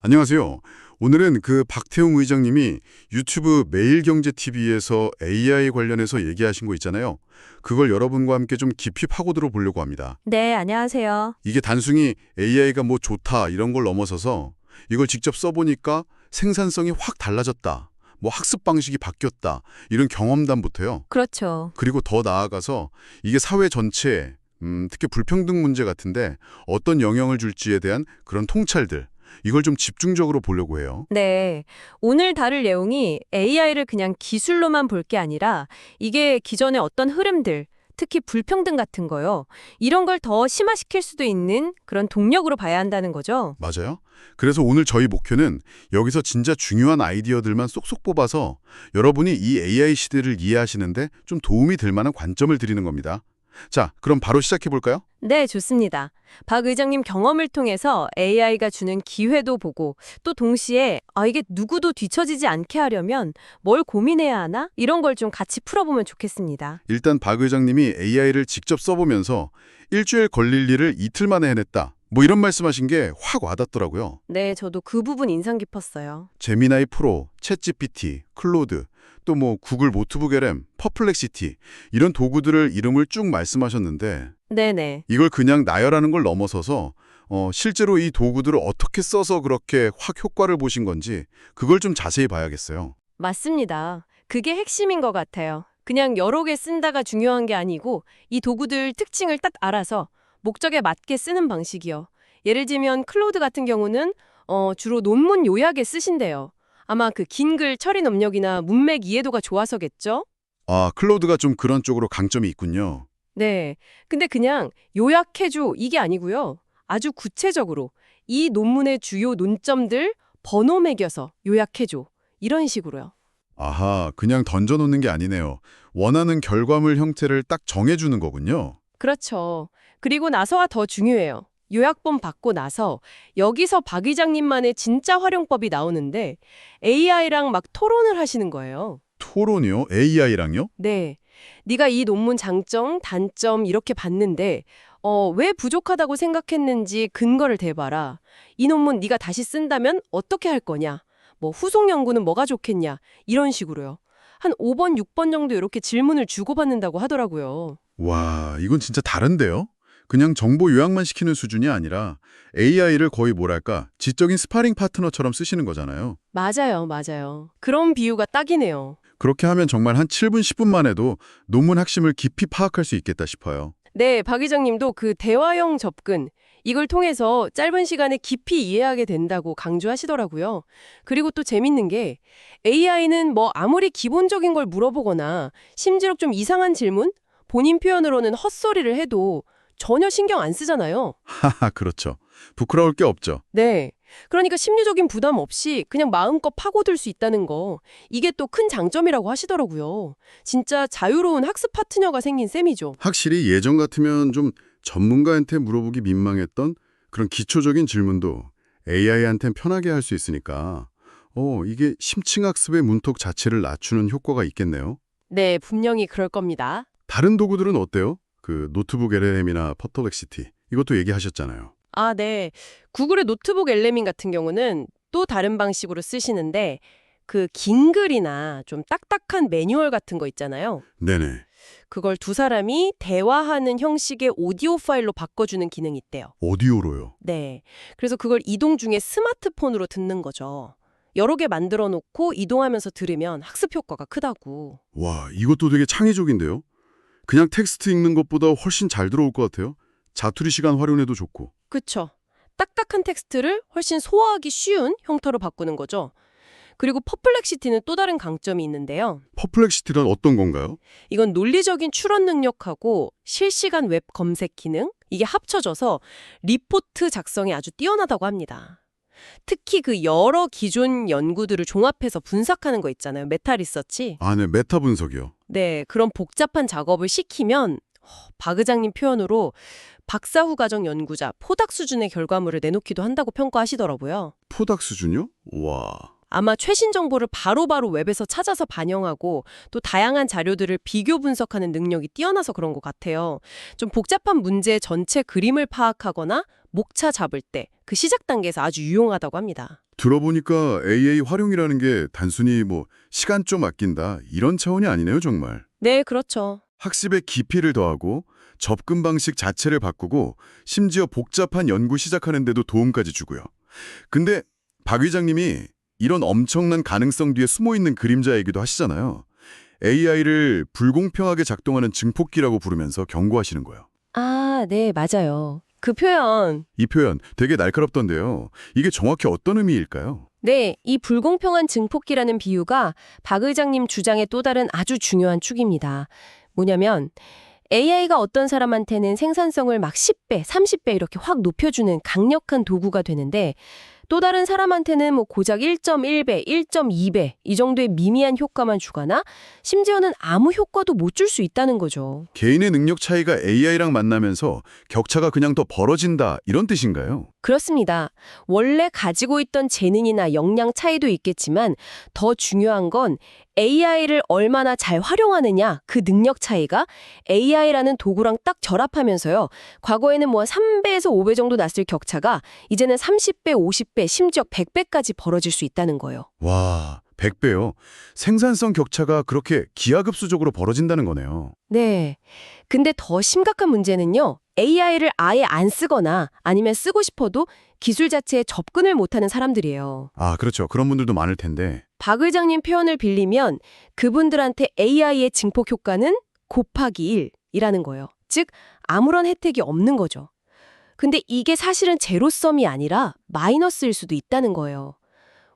안녕하세요. 오늘은 그 박태웅 의장님이 유튜브 매일경제TV에서 AI 관련해서 얘기하신 거 있잖아요. 그걸 여러분과 함께 좀 깊이 파고들어 보려고 합니다. 네, 안녕하세요. 이게 단순히 AI가 뭐 좋다 이런 걸 넘어서서 이걸 직접 써보니까 생산성이 확 달라졌다. 뭐 학습 방식이 바뀌었다. 이런 경험담부터요. 그렇죠. 그리고 더 나아가서 이게 사회 전체에 음, 특히 불평등 문제 같은데 어떤 영향을 줄지에 대한 그런 통찰들 이걸 좀 집중적으로 보려고 해요. 네. 오늘 다룰 내용이 AI를 그냥 기술로만 볼 게 아니라 이게 기존의 어떤 흐름들, 특히 불평등 같은 거요. 이런 걸 더 심화시킬 수도 있는 그런 동력으로 봐야 한다는 거죠. 맞아요. 그래서 오늘 저희 목표는 여기서 진짜 중요한 아이디어들만 쏙쏙 뽑아서 여러분이 이 AI 시대를 이해하시는데 좀 도움이 될 만한 관점을 드리는 겁니다. 자, 그럼 바로 시작해 볼까요? 네, 좋습니다. 박 의장님 경험을 통해서 AI가 주는 기회도 보고 또 동시에 아 이게 누구도 뒤처지지 않게 하려면 뭘 고민해야 하나? 이런 걸 좀 같이 풀어보면 좋겠습니다. 일단 박 의장님이 AI를 직접 써보면서 일주일 걸릴 일을 이틀 만에 해냈다. 뭐 이런 말씀하신 게 확 와닿더라고요. 네, 저도 그 부분 인상 깊었어요. 제미나이 프로, 챗GPT, 클로드, 또 뭐 구글 노트북 LM, 퍼플렉시티 이런 도구들을 이름을 쭉 말씀하셨는데 네네. 이걸 그냥 나열하는 걸 넘어서서 어, 실제로 이 도구들을 어떻게 써서 그렇게 확 효과를 보신 건지 그걸 좀 자세히 봐야겠어요. 맞습니다. 그게 핵심인 것 같아요. 그냥 여러 개 쓴다가 중요한 게 아니고 이 도구들 특징을 딱 알아서 목적에 맞게 쓰는 방식이요. 예를 들면 클로드 같은 경우는 어, 주로 논문 요약에 쓰신대요. 아마 그 긴 글 처리 능력이나 문맥 이해도가 좋아서겠죠? 아, 클로드가 좀 그런 쪽으로 강점이 있군요. 네. 근데 그냥 요약해줘 이게 아니고요. 아주 구체적으로 이 논문의 주요 논점들 번호 매겨서 요약해줘. 이런 식으로요. 아하, 그냥 던져놓는 게 아니네요. 원하는 결과물 형태를 딱 정해주는 거군요. 그렇죠. 그리고 나서가 더 중요해요. 요약본 받고 나서 여기서 박 의장님만의 진짜 활용법이 나오는데 AI랑 막 토론을 하시는 거예요. 토론이요? AI랑요? 네. 네가 이 논문 장점, 단점 이렇게 봤는데 어, 왜 부족하다고 생각했는지 근거를 대봐라. 이 논문 네가 다시 쓴다면 어떻게 할 거냐? 뭐 후속 연구는 뭐가 좋겠냐? 이런 식으로요. 한 5번, 6번 정도 이렇게 질문을 주고받는다고 하더라고요. 와, 이건 진짜 다른데요? 그냥 정보 요약만 시키는 수준이 아니라 AI를 거의 뭐랄까 지적인 스파링 파트너처럼 쓰시는 거잖아요. 맞아요, 맞아요. 그런 비유가 딱이네요. 그렇게 하면 정말 한 7분, 10분만 해도 논문 핵심을 깊이 파악할 수 있겠다 싶어요. 네, 박 의장님도 그 대화형 접근, 이걸 통해서 짧은 시간에 깊이 이해하게 된다고 강조하시더라고요. 그리고 또 재밌는 게 AI는 뭐 아무리 기본적인 걸 물어보거나 심지어 좀 이상한 질문, 본인 표현으로는 헛소리를 해도 전혀 신경 안 쓰잖아요. 하하, 그렇죠. 부끄러울 게 없죠. 네. 그러니까 심리적인 부담 없이 그냥 마음껏 파고들 수 있다는 거. 이게 또 큰 장점이라고 하시더라고요. 진짜 자유로운 학습 파트너가 생긴 셈이죠. 확실히 예전 같으면 좀 전문가한테 물어보기 민망했던 그런 기초적인 질문도 AI한텐 편하게 할 수 있으니까 어, 이게 심층학습의 문턱 자체를 낮추는 효과가 있겠네요. 네, 분명히 그럴 겁니다. 다른 도구들은 어때요? 그 노트북 LLM이나 퍼플렉시티 이것도 얘기하셨잖아요. 아, 네. 구글의 노트북 엘레민 같은 경우는 또 다른 방식으로 쓰시는데 그 긴 글이나 좀 딱딱한 매뉴얼 같은 거 있잖아요. 네네. 그걸 두 사람이 대화하는 형식의 오디오 파일로 바꿔주는 기능이 있대요. 오디오로요. 네. 그래서 그걸 이동 중에 스마트폰으로 듣는 거죠. 여러 개 만들어 놓고 이동하면서 들으면 학습 효과가 크다고. 와, 이것도 되게 창의적인데요. 그냥 텍스트 읽는 것보다 훨씬 잘 들어올 것 같아요. 자투리 시간 활용해도 좋고. 그쵸. 딱딱한 텍스트를 훨씬 소화하기 쉬운 형태로 바꾸는 거죠. 그리고 퍼플렉시티는 또 다른 강점이 있는데요. 퍼플렉시티란 어떤 건가요? 이건 논리적인 추론 능력하고 실시간 웹 검색 기능 이게 합쳐져서 리포트 작성에 아주 뛰어나다고 합니다. 특히 그 여러 기존 연구들을 종합해서 분석하는 거 있잖아요. 메타 리서치. 아, 네, 메타 분석이요. 네, 그런 복잡한 작업을 시키면 어, 박 의장님 표현으로 박사후 과정 연구자 포닥 수준의 결과물을 내놓기도 한다고 평가하시더라고요. 포닥 수준요? 와. 아마 최신 정보를 바로 바로 웹에서 찾아서 반영하고 또 다양한 자료들을 비교 분석하는 능력이 뛰어나서 그런 것 같아요. 좀 복잡한 문제의 전체 그림을 파악하거나 목차 잡을 때 그 시작 단계에서 아주 유용하다고 합니다. 들어보니까 AI 활용이라는 게 단순히 뭐 시간 좀 아낀다 이런 차원이 아니네요, 정말. 네, 그렇죠. 학습의 깊이를 더하고 접근 방식 자체를 바꾸고 심지어 복잡한 연구 시작하는 데도 도움까지 주고요. 근데 박 의장님이 이런 엄청난 가능성 뒤에 숨어있는 그림자 얘기도 하시잖아요. AI를 불공평하게 작동하는 증폭기라고 부르면서 경고하시는 거예요. 아, 네, 맞아요. 그 표현. 이 표현 되게 날카롭던데요. 이게 정확히 어떤 의미일까요? 네, 이 불공평한 증폭기라는 비유가 박 의장님 주장의 또 다른 아주 중요한 축입니다. 뭐냐면 AI가 어떤 사람한테는 생산성을 막 10배, 30배 이렇게 확 높여주는 강력한 도구가 되는데 또 다른 사람한테는 뭐 고작 1.1배, 1.2배 이 정도의 미미한 효과만 주거나 심지어는 아무 효과도 못 줄 수 있다는 거죠. 개인의 능력 차이가 AI랑 만나면서 격차가 그냥 더 벌어진다 이런 뜻인가요? 그렇습니다. 원래 가지고 있던 재능이나 역량 차이도 있겠지만 더 중요한 건 AI를 얼마나 잘 활용하느냐 그 능력 차이가 AI라는 도구랑 딱 결합하면서요. 과거에는 뭐 3배에서 5배 정도 났을 격차가 이제는 30배, 50배, 심지어 100배까지 벌어질 수 있다는 거예요. 와, 100배요. 생산성 격차가 그렇게 기하급수적으로 벌어진다는 거네요. 네. 근데 더 심각한 문제는요. AI를 아예 안 쓰거나 아니면 쓰고 싶어도 기술 자체에 접근을 못하는 사람들이에요. 아, 그렇죠. 그런 분들도 많을 텐데. 박 의장님 표현을 빌리면 그분들한테 AI의 증폭 효과는 곱하기 1이라는 거예요. 즉, 아무런 혜택이 없는 거죠. 근데 이게 사실은 제로섬이 아니라 마이너스일 수도 있다는 거예요.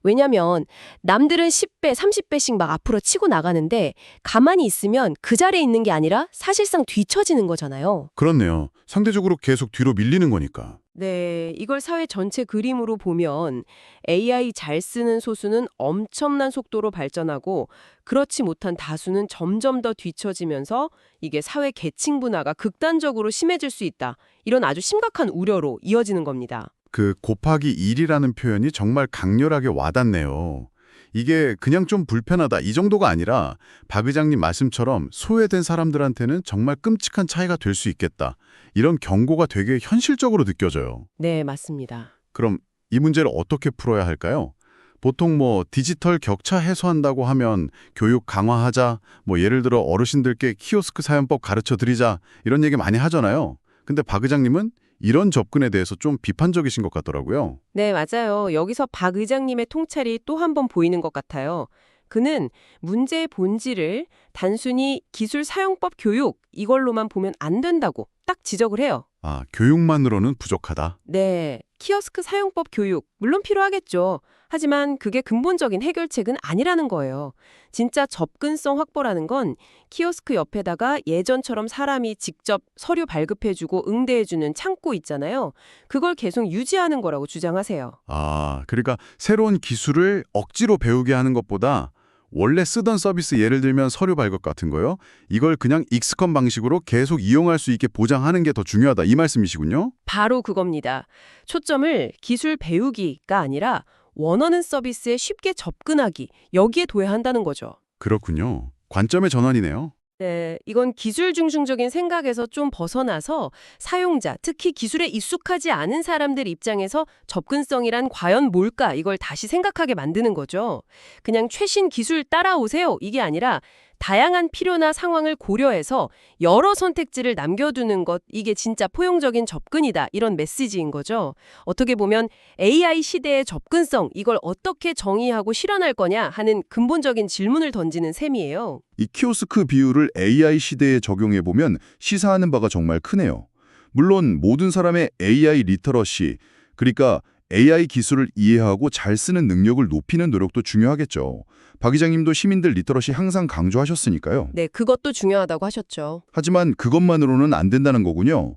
왜냐면 남들은 10배, 30배씩 막 앞으로 치고 나가는데 가만히 있으면 그 자리에 있는 게 아니라 사실상 뒤처지는 거잖아요. 그렇네요. 상대적으로 계속 뒤로 밀리는 거니까. 네, 이걸 사회 전체 그림으로 보면 AI 잘 쓰는 소수는 엄청난 속도로 발전하고 그렇지 못한 다수는 점점 더 뒤처지면서 이게 사회 계층 분화가 극단적으로 심해질 수 있다. 이런 아주 심각한 우려로 이어지는 겁니다. 그 곱하기 1이라는 표현이 정말 강렬하게 와닿네요. 이게 그냥 좀 불편하다 이 정도가 아니라 박 의장님 말씀처럼 소외된 사람들한테는 정말 끔찍한 차이가 될 수 있겠다. 이런 경고가 되게 현실적으로 느껴져요. 네, 맞습니다. 그럼 이 문제를 어떻게 풀어야 할까요? 보통 뭐 디지털 격차 해소한다고 하면 교육 강화하자, 뭐 예를 들어 어르신들께 키오스크 사용법 가르쳐 드리자 이런 얘기 많이 하잖아요. 근데 박 의장님은 이런 접근에 대해서 좀 비판적이신 것 같더라고요. 네, 맞아요. 여기서 박 의장님의 통찰이 또 한 번 보이는 것 같아요. 그는 문제의 본질을 단순히 기술 사용법 교육 이걸로만 보면 안 된다고 딱 지적을 해요. 아, 교육만으로는 부족하다. 네, 키오스크 사용법 교육 물론 필요하겠죠. 하지만 그게 근본적인 해결책은 아니라는 거예요. 진짜 접근성 확보라는 건 키오스크 옆에다가 예전처럼 사람이 직접 서류 발급해주고 응대해주는 창구 있잖아요. 그걸 계속 유지하는 거라고 주장하세요. 아, 그러니까 새로운 기술을 억지로 배우게 하는 것보다 원래 쓰던 서비스 예를 들면 서류 발급 같은 거요. 이걸 그냥 익스컨 방식으로 계속 이용할 수 있게 보장하는 게 더 중요하다 이 말씀이시군요. 바로 그겁니다. 초점을 기술 배우기가 아니라 원하는 서비스에 쉽게 접근하기 여기에 둬야 한다는 거죠. 그렇군요. 관점의 전환이네요. 네, 이건 기술 중심적인 생각에서 좀 벗어나서 사용자, 특히 기술에 익숙하지 않은 사람들 입장에서 접근성이란 과연 뭘까 이걸 다시 생각하게 만드는 거죠. 그냥 최신 기술 따라오세요 이게 아니라 다양한 필요나 상황을 고려해서 여러 선택지를 남겨두는 것 이게 진짜 포용적인 접근이다 이런 메시지인 거죠. 어떻게 보면 AI 시대의 접근성 이걸 어떻게 정의하고 실현할 거냐 하는 근본적인 질문을 던지는 셈이에요. 이 키오스크 비율을 AI 시대에 적용해 보면 시사하는 바가 정말 크네요. 물론 모든 사람의 AI 리터러시, 그러니까 AI 기술을 이해하고 잘 쓰는 능력을 높이는 노력도 중요하겠죠. 박 기장님도 시민들 리터러시 항상 강조하셨으니까요. 네, 그것도 중요하다고 하셨죠. 하지만 그것만으로는 안 된다는 거군요.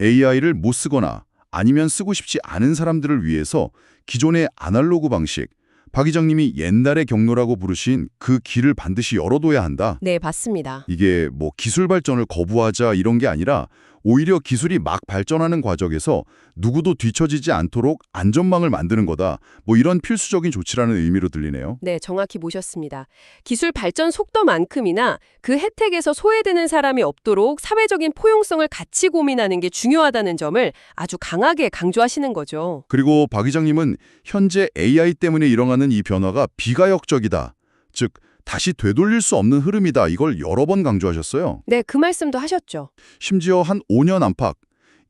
AI를 못 쓰거나 아니면 쓰고 싶지 않은 사람들을 위해서 기존의 아날로그 방식, 박 기장님이 옛날의 경로라고 부르신 그 길을 반드시 열어둬야 한다. 네, 맞습니다. 이게 뭐 기술 발전을 거부하자 이런 게 아니라 오히려 기술이 막 발전하는 과정에서 누구도 뒤처지지 않도록 안전망을 만드는 거다. 뭐 이런 필수적인 조치라는 의미로 들리네요. 네, 정확히 보셨습니다. 기술 발전 속도만큼이나 그 혜택에서 소외되는 사람이 없도록 사회적인 포용성을 같이 고민하는 게 중요하다는 점을 아주 강하게 강조하시는 거죠. 그리고 박 의장님은 현재 AI 때문에 일어나는 이 변화가 비가역적이다. 즉 다시 되돌릴 수 없는 흐름이다. 이걸 여러 번 강조하셨어요. 네, 그 말씀도 하셨죠. 심지어 한 5년 안팎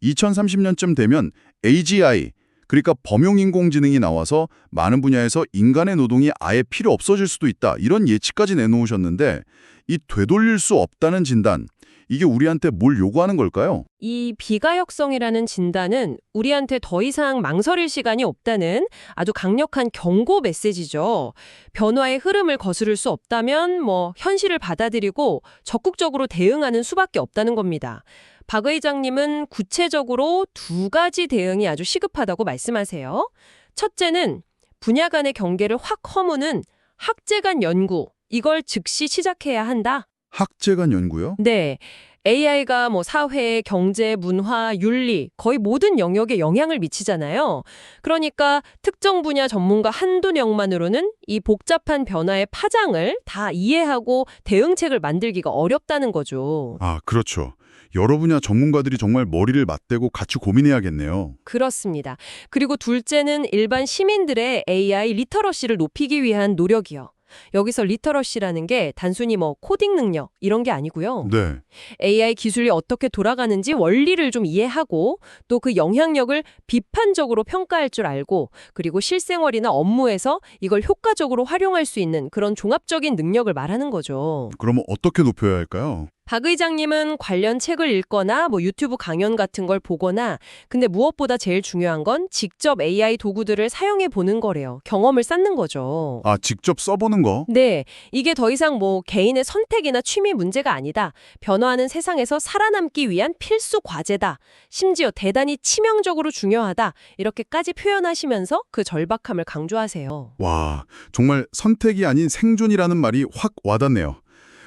2030년쯤 되면 AGI 그러니까 범용인공지능이 나와서 많은 분야에서 인간의 노동이 아예 필요 없어질 수도 있다. 이런 예측까지 내놓으셨는데 이 되돌릴 수 없다는 진단 이게 우리한테 뭘 요구하는 걸까요? 이 비가역성이라는 진단은 우리한테 더 이상 망설일 시간이 없다는 아주 강력한 경고 메시지죠. 변화의 흐름을 거스를 수 없다면 뭐 현실을 받아들이고 적극적으로 대응하는 수밖에 없다는 겁니다. 박 의장님은 구체적으로 두 가지 대응이 아주 시급하다고 말씀하세요. 첫째는 분야 간의 경계를 확 허무는 학제 간 연구, 이걸 즉시 시작해야 한다. 학제간 연구요? 네. AI가 뭐 사회, 경제, 문화, 윤리 거의 모든 영역에 영향을 미치잖아요. 그러니까 특정 분야 전문가 한두 명만으로는 이 복잡한 변화의 파장을 다 이해하고 대응책을 만들기가 어렵다는 거죠. 아, 그렇죠. 여러 분야 전문가들이 정말 머리를 맞대고 같이 고민해야겠네요. 그렇습니다. 그리고 둘째는 일반 시민들의 AI 리터러시를 높이기 위한 노력이요. 여기서 리터러시라는 게 단순히 뭐 코딩 능력 이런 게 아니고요. 네. AI 기술이 어떻게 돌아가는지 원리를 좀 이해하고 또 그 영향력을 비판적으로 평가할 줄 알고 그리고 실생활이나 업무에서 이걸 효과적으로 활용할 수 있는 그런 종합적인 능력을 말하는 거죠. 그러면 어떻게 높여야 할까요? 박 의장님은 관련 책을 읽거나 뭐 유튜브 강연 같은 걸 보거나 근데 무엇보다 제일 중요한 건 직접 AI 도구들을 사용해 보는 거래요. 경험을 쌓는 거죠. 아, 직접 써보는 거? 네, 이게 더 이상 뭐 개인의 선택이나 취미 문제가 아니다. 변화하는 세상에서 살아남기 위한 필수 과제다. 심지어 대단히 치명적으로 중요하다. 이렇게까지 표현하시면서 그 절박함을 강조하세요. 와, 정말 선택이 아닌 생존이라는 말이 확 와닿네요.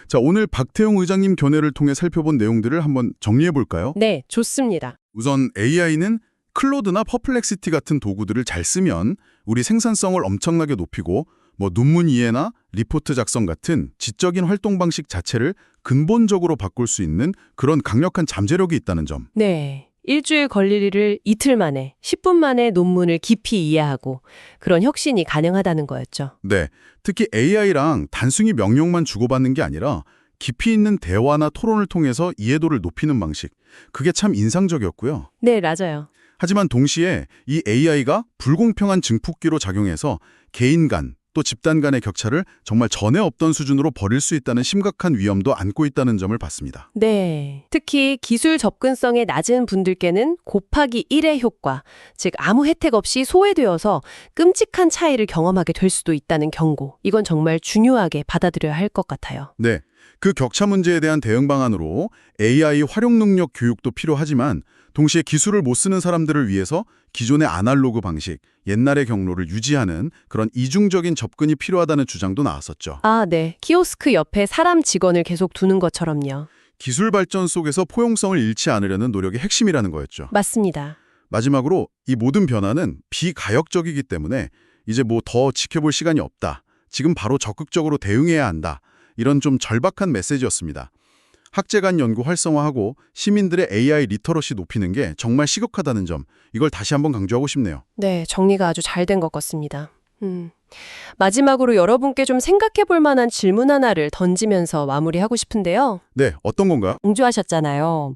자, 오늘 박태용 의장님 견해를 통해 살펴본 내용들을 한번 정리해 볼까요? 네, 좋습니다. 우선 AI는 클로드나 퍼플렉시티 같은 도구들을 잘 쓰면 우리 생산성을 엄청나게 높이고 뭐 논문 이해나 리포트 작성 같은 지적인 활동 방식 자체를 근본적으로 바꿀 수 있는 그런 강력한 잠재력이 있다는 점. 네. 일주일 걸릴 일을 이틀 만에, 10분 만에 논문을 깊이 이해하고 그런 혁신이 가능하다는 거였죠. 네, 특히 AI랑 단순히 명령만 주고받는 게 아니라 깊이 있는 대화나 토론을 통해서 이해도를 높이는 방식. 그게 참 인상적이었고요. 네, 맞아요. 하지만 동시에 이 AI가 불공평한 증폭기로 작용해서 개인 간 또 집단 간의 격차를 정말 전에 없던 수준으로 벌일 수 있다는 심각한 위험도 안고 있다는 점을 봤습니다. 네. 특히 기술 접근성이 낮은 분들께는 곱하기 1의 효과, 즉 아무 혜택 없이 소외되어서 끔찍한 차이를 경험하게 될 수도 있다는 경고. 이건 정말 중요하게 받아들여야 할 것 같아요. 네, 그 격차 문제에 대한 대응 방안으로 AI 활용 능력 교육도 필요하지만 동시에 기술을 못 쓰는 사람들을 위해서 기존의 아날로그 방식, 옛날의 경로를 유지하는 그런 이중적인 접근이 필요하다는 주장도 나왔었죠. 아, 네. 키오스크 옆에 사람 직원을 계속 두는 것처럼요. 기술 발전 속에서 포용성을 잃지 않으려는 노력이 핵심이라는 거였죠. 맞습니다. 마지막으로 이 모든 변화는 비가역적이기 때문에 이제 뭐 더 지켜볼 시간이 없다. 지금 바로 적극적으로 대응해야 한다. 이런 좀 절박한 메시지였습니다. 학제 간 연구 활성화하고 시민들의 AI 리터러시 높이는 게 정말 시급하다는 점, 이걸 다시 한번 강조하고 싶네요. 네, 정리가 아주 잘 된 것 같습니다. 음. 마지막으로 여러분께 좀 생각해 볼 만한 질문 하나를 던지면서 마무리하고 싶은데요. 네, 어떤 건가요? 강조하셨잖아요.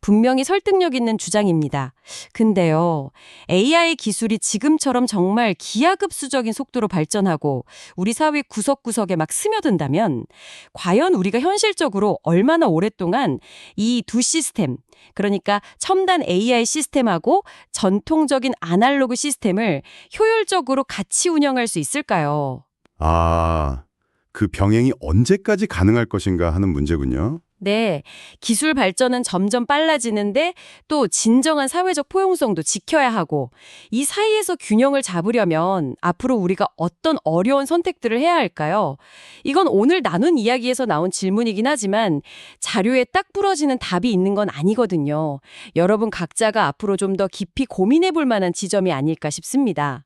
분명히 설득력 있는 주장입니다. 근데요, AI 기술이 지금처럼 정말 기하급수적인 속도로 발전하고 우리 사회 구석구석에 막 스며든다면 과연 우리가 현실적으로 얼마나 오랫동안 이 두 시스템, 그러니까 첨단 AI 시스템하고 전통적인 아날로그 시스템을 효율적으로 같이 운영할 수 있을까요? 아, 그 병행이 언제까지 가능할 것인가 하는 문제군요. 네, 기술 발전은 점점 빨라지는데 또 진정한 사회적 포용성도 지켜야 하고 이 사이에서 균형을 잡으려면 앞으로 우리가 어떤 어려운 선택들을 해야 할까요? 이건 오늘 나눈 이야기에서 나온 질문이긴 하지만 자료에 딱 부러지는 답이 있는 건 아니거든요. 여러분 각자가 앞으로 좀 더 깊이 고민해 볼 만한 지점이 아닐까 싶습니다.